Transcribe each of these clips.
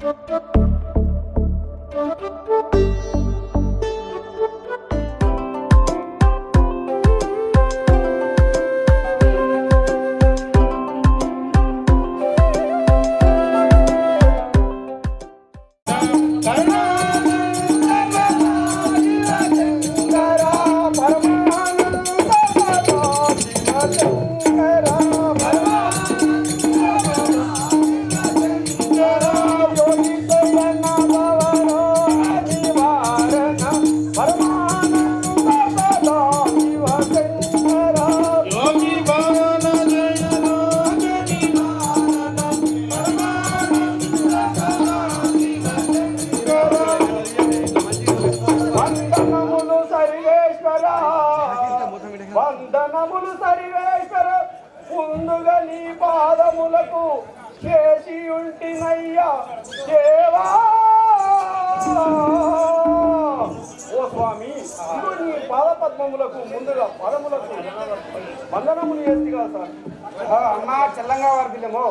Thank you. పాదములకు చేసి ఉంటినయ్యా దేవా! ఓ స్వామి నీ పాదపద్మములకు ముందుగా పదములకు వందనములు కదా సార్. అమ్మా చెల్లంగా వారి పిల్లమో.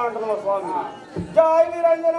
అంటున్నావు స్వామి? జై నిరంజన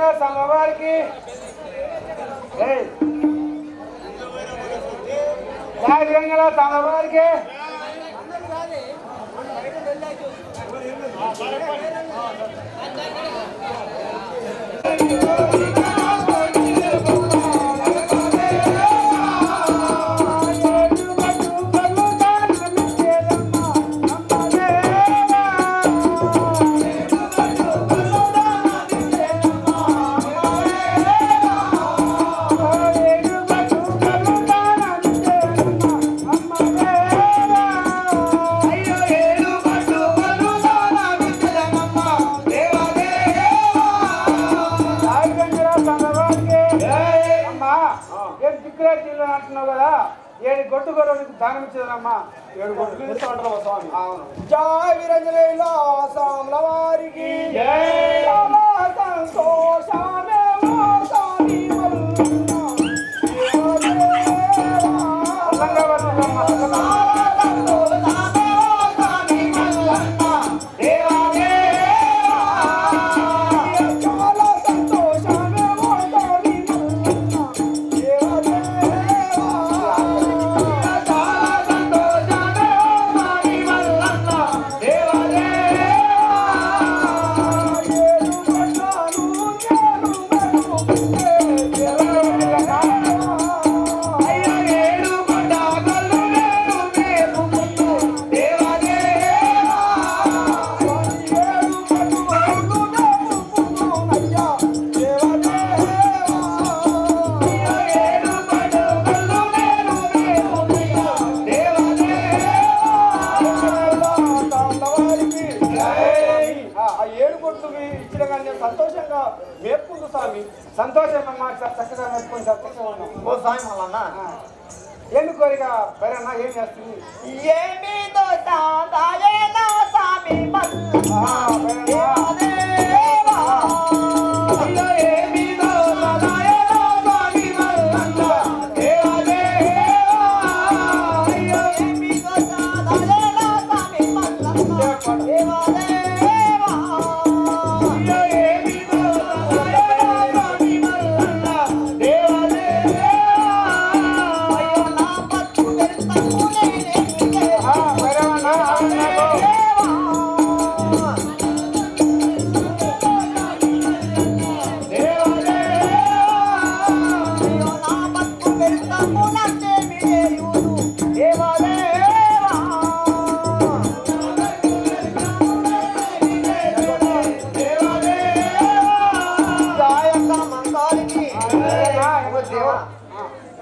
జై వెంకట స్వామివారికి ఏయ్. జై వెంకట స్వామివారికి అమ్మా. ఏడు దిక్కులే తీరు అంటున్నావు కదా. ఏడు గొట్టు గొర్రెలకు దానం ఇచ్చేదమ్మా. ఏడు గొట్టు ఇస్తామంటారు స్వామి. అవును. జై వీరంజనేయుల సాముల వారికి. సంతోషమే స్వామి. సంతోషం అమ్మా సార్ చక్కగా మెచ్చుకొని సంతోషం ఉన్నాం. ఓ కోరిక? ఏం చేస్తుంది? ఏమి స్వామి.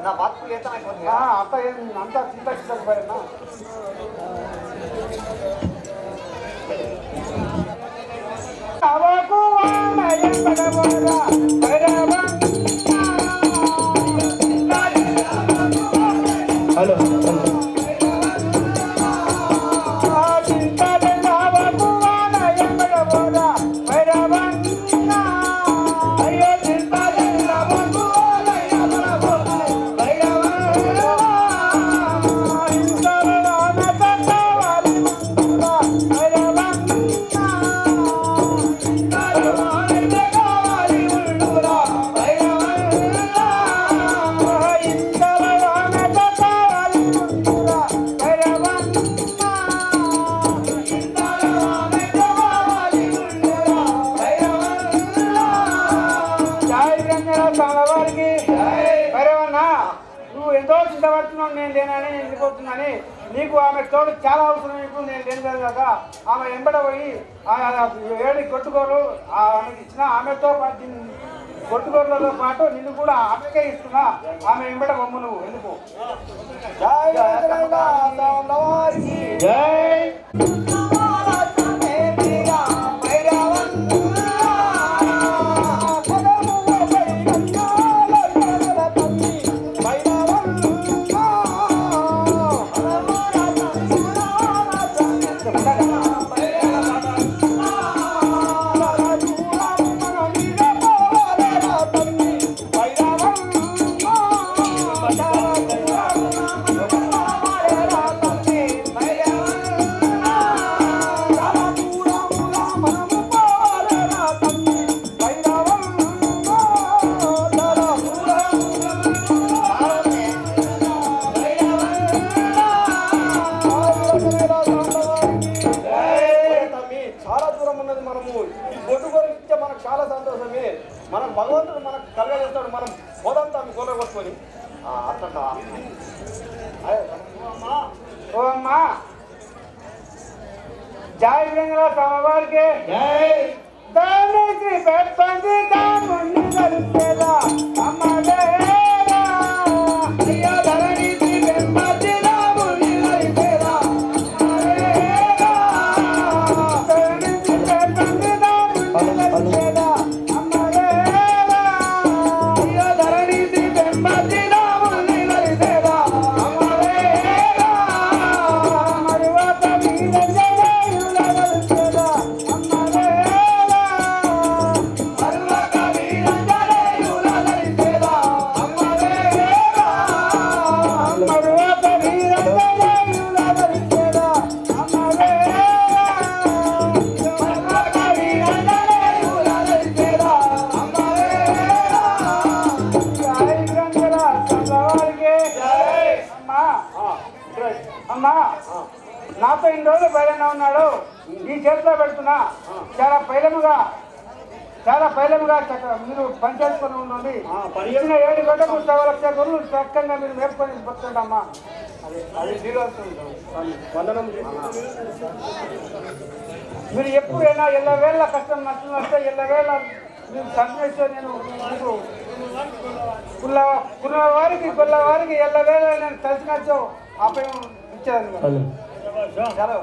నా బతుకు లేత అయిపోతుంది ఆ, అంత ఏం అంత చింత చిత్తకపోయినా అవకు వామయ పడవరా పడవ హలో వారికి భైరవన్న నువ్వు ఎంతో చింతపడుతున్నావు నేను లేనని వెళ్ళిపోతున్నాని. నీకు ఆమె తోడు చాలా అవసరం నీకు నేను లేను కదా కదా ఆమె ఎంబడ పోయి ఏడు కొట్టుకోరు ఆ ఆమెకి ఇచ్చిన ఆమెతో కొట్టుకోరులతో పాటు నిన్ను కూడా ఆమెకే ఇస్తున్నా. ఆమె ఎంబడ బొమ్మ నువ్వు ఎందుకు జై అట్లా ఓ అమ్మా జై వెంగళ స్వామివారికి దానికి పెప్పంది దాముని కలిపేదా అమ్మ అమ్మా నాతో ఇన్ని రోజులు బయలునా ఉన్నాడు. ఈ చేతిలో పెడుతున్నా. చాలా పైలముగా చాలా పైలముగా చక్క- మీరు పనిచేసుకొని ఉండండి. ఇచ్చిన ఏడు గంటలకు లక్ష గొర్రెలు చక్కగా మీరు మేపుకొని అది జీరో స్వామి. వందనం మీరు ఎప్పుడైనా ఎల్లవేళ కష్టం నష్టం వస్తే ఎల్లవేళ మీరు సంతోషిస్తే నేను మీకు కుల్ల కుల్ల వారికి కుల్ల వారికి ఎల్లవేళ నేను కలిసినచ్చో అభయం ఇచ్చేదాన్ని చాలా